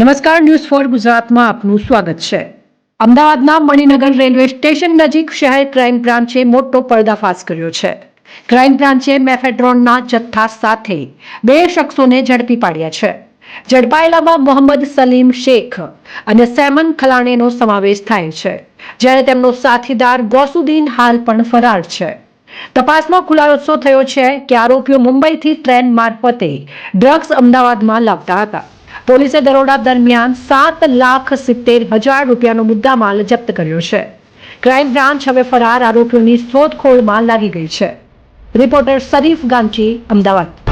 નમસ્કાર news for ગુજરાતમાં આપનું સ્વાગત છે. અમદાવાદના મણિનગર રેલવે સ્ટેશન નજીક શહેર ક્રાઇમ બ્રાન્ચે મોટો પર્દાફાશ કર્યો છે. ક્રાઇમ બ્રાન્ચે મેફેડ્રોનના જથ્થા સાથે બે શખ્સોને ઝડપી પાડ્યા છે. ઝડપાયેલામાં મોહમ્મદ સલીમ શેખ અને સેમન ખલાણેનો સમાવેશ થાય છે, જ્યારે તેમનો સાથીદાર ગોસુદ્દીન હાલ પણ ફરાર છે. તપાસમાં ખુલાસો થયો છે કે આરોપીઓ મુંબઈથી ટ્રેન મારફતે ડ્રગ્સ અમદાવાદમાં લાવતા હતા. પોલીસે દરોડા દરમિયાન સાત લાખ સિત્તેર હજાર રૂપિયાનો મુદ્દામાલ જપ્ત કર્યો છે. ક્રાઇમ બ્રાન્ચ હવે ફરાર, આરોપીઓની શોધખોળમાં લાગી ગઈ છે. રિપોર્ટર શરીફ ગાંચી, અમદાવાદ.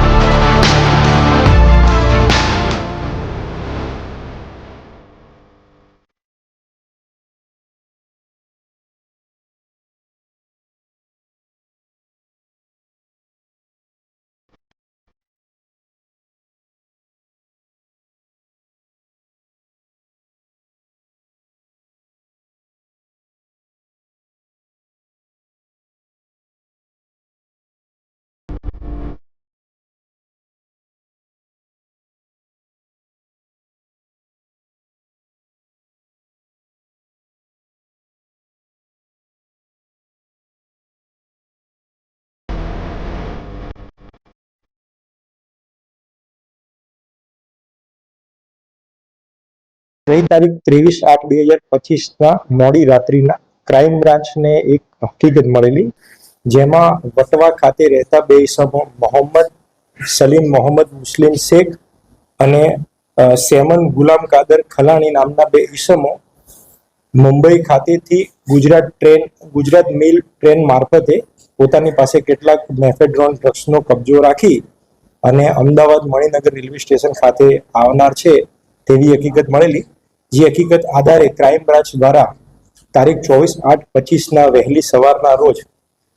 ગઈ તારીખ ત્રેવીસ આઠ બે હજાર પચીસ ના મોડી રાત્રિના ક્રાઇમ બ્રાન્ચને એક હકીકત મળેલી, જેમાં વટવા ખાતે રહેતા બે ઇસમો મોહમ્મદ સલીમ, મોહમ્મદ મુસ્લિમ શેખ અને સેમન ગુલામ કાદર ખલાણી નામના બે ઈસમો મુંબઈ ખાતેથી Gujarat train, Gujarat Mail train મારફતે પોતાની પાસે કેટલાક મેફેડ્રોન ડ્રગ્સનો કબજો રાખી અને અમદાવાદ મણિનગર રેલવે સ્ટેશન ખાતે આવનાર છે તેવી હકીકત મળેલી. જે હકીકત આધારે ક્રાઇમ બ્રાન્ચ દ્વારા તારીખ ચોવીસ આઠ પચીસના વહેલી સવારના રોજ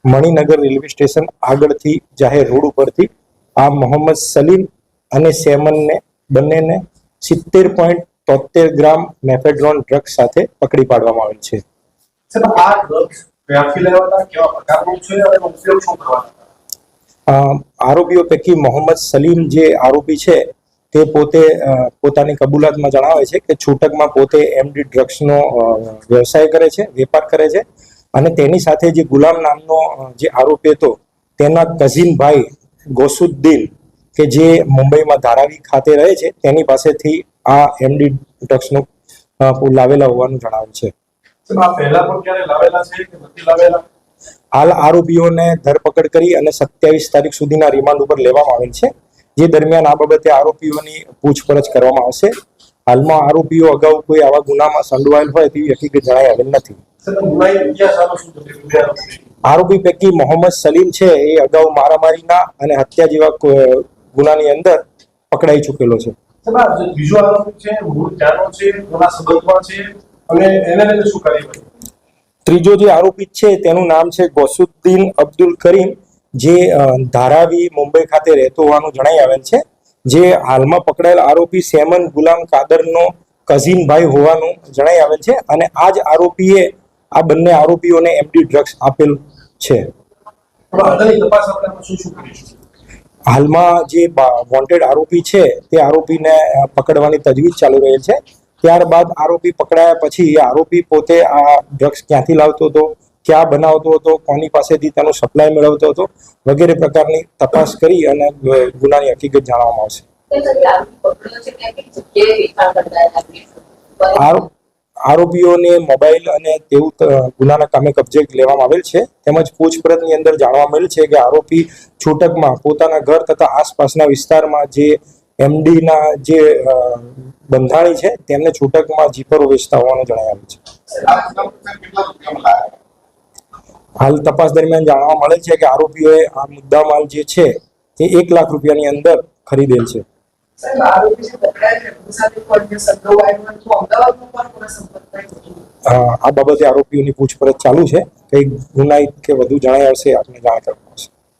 મણિનગર રેલવે સ્ટેશન આગળથી જાહેર રોડ ઉપરથી આ મોહમ્મદ સલીમ અને સેમનને બંનેને સિત્તેર પોઈન્ટ તોતેર ગ્રામ મેફેડ્રોન ડ્રગ્સ સાથે પકડી પાડવામાં આવેલ છે. આરોપીઓ પૈકી મોહમ્મદ સલીમ જે આરોપી છે તે પોતે પોતાની કબૂલાતમાં જણાવે છે કે છૂટકમાં પોતે એમડી ડ્રગ્સનો વ્યવસાય કરે છે વેપાર કરે છે અને તેની સાથે જે ગુલામ નામનો જે આરોપી હતો તેના કઝિન ભાઈ ગોસુદ્દીન કે જે મુંબઈમાં ધારાવી ખાતે રહે છે તેની પાસેથી આ એમડી ડ્રગ્સનો લાવેલા હોવાનું જણાવ્યું છે. હાલ આરોપીઓને ધરપકડ કરી અને સત્યાવીસ તારીખ સુધીના રિમાન્ડ ઉપર લેવામાં આવેલ છે. જે દરમિયાન આ બાબતે આરોપીઓની પૂછપરછ કરવામાં આવશે. હાલમાં આરોપીઓ અગાઉ કોઈ આવા ગુનામાં સંડોવાયેલ હોય તેવી હકીકત જણાઈ આવેલ નથી. આરોપી. પૈકી? મોહમ્મદ સલીમ છે એ અગાઉ મારામારીના અને હત્યા જેવા ગુનાની અંદર પકડાઈ ચૂકેલો છે. સાહેબ આ જે બીજો આરોપી છે મૂળ ત્યાંનો છે સંબંધમાં છે અને એને લઈને શું કાર્યવાહી? ત્રીજો જે આરોપી છે તેનું નામ છે ગોસુદ્દીન અબ્દુલ કરીમ. જે ધારાવી મુંબઈ ખાતે રહેતો હોવાનું જણાઈ આવેલ છે. જે હાલમાં પકડાયેલ આરોપી સેમન ગુલામ કાદરનો કઝિન ભાઈ હોવાનું જણાઈ આવેલ છે અને આ જ આરોપીએ આ બંને આરોપીઓને એમડી ડ્રગ્સ આપેલ છે. હાલમાં જે વોન્ટેડ આરોપી છે તે આરોપીને પકડવાની તજવીજ ચાલુ રહેલ છે. ત્યારબાદ આરોપી પકડાયા પછી આરોપી પોતે આ ડ્રગ્સ ક્યાંથી લાવતો હતો? ક્યાં બનાવતો હતો, કોની પાસેથી તેનો સપ્લાય મેળવતો હતો, વગેરે પ્રકારની તપાસ કરી અને ગુનાની હકીકત જાણવામાં આવશે. આરો- આરોપીઓને મોબાઈલ અને તેવું ગુનાના કામે કબજે લેવામાં આવેલ છે. તેમજ પૂછપરછની અંદર જાણવા મળેલ છે કે આરોપી છૂટકમાં પોતાના ઘર તથા આસપાસના વિસ્તારમાં જે એમડીના જે બંધાણી છે, તેમને છૂટકમાં જીપરો વેચતા હોવાનું જણાવ્યું છે. હાલ તપાસ દરમિયાન જાણવા મળે છે કે આરોપીઓએ આ મુદ્દામાલ જે છે તે એક લાખ રૂપિયાની અંદર ખરીદેલ છે. આ બાબતે આરોપીઓની પૂછપરછ ચાલુ છે. કઈ ગુનાહિત કે વધુ જણાય આવશે આપને જાણ કરવામાં આવશે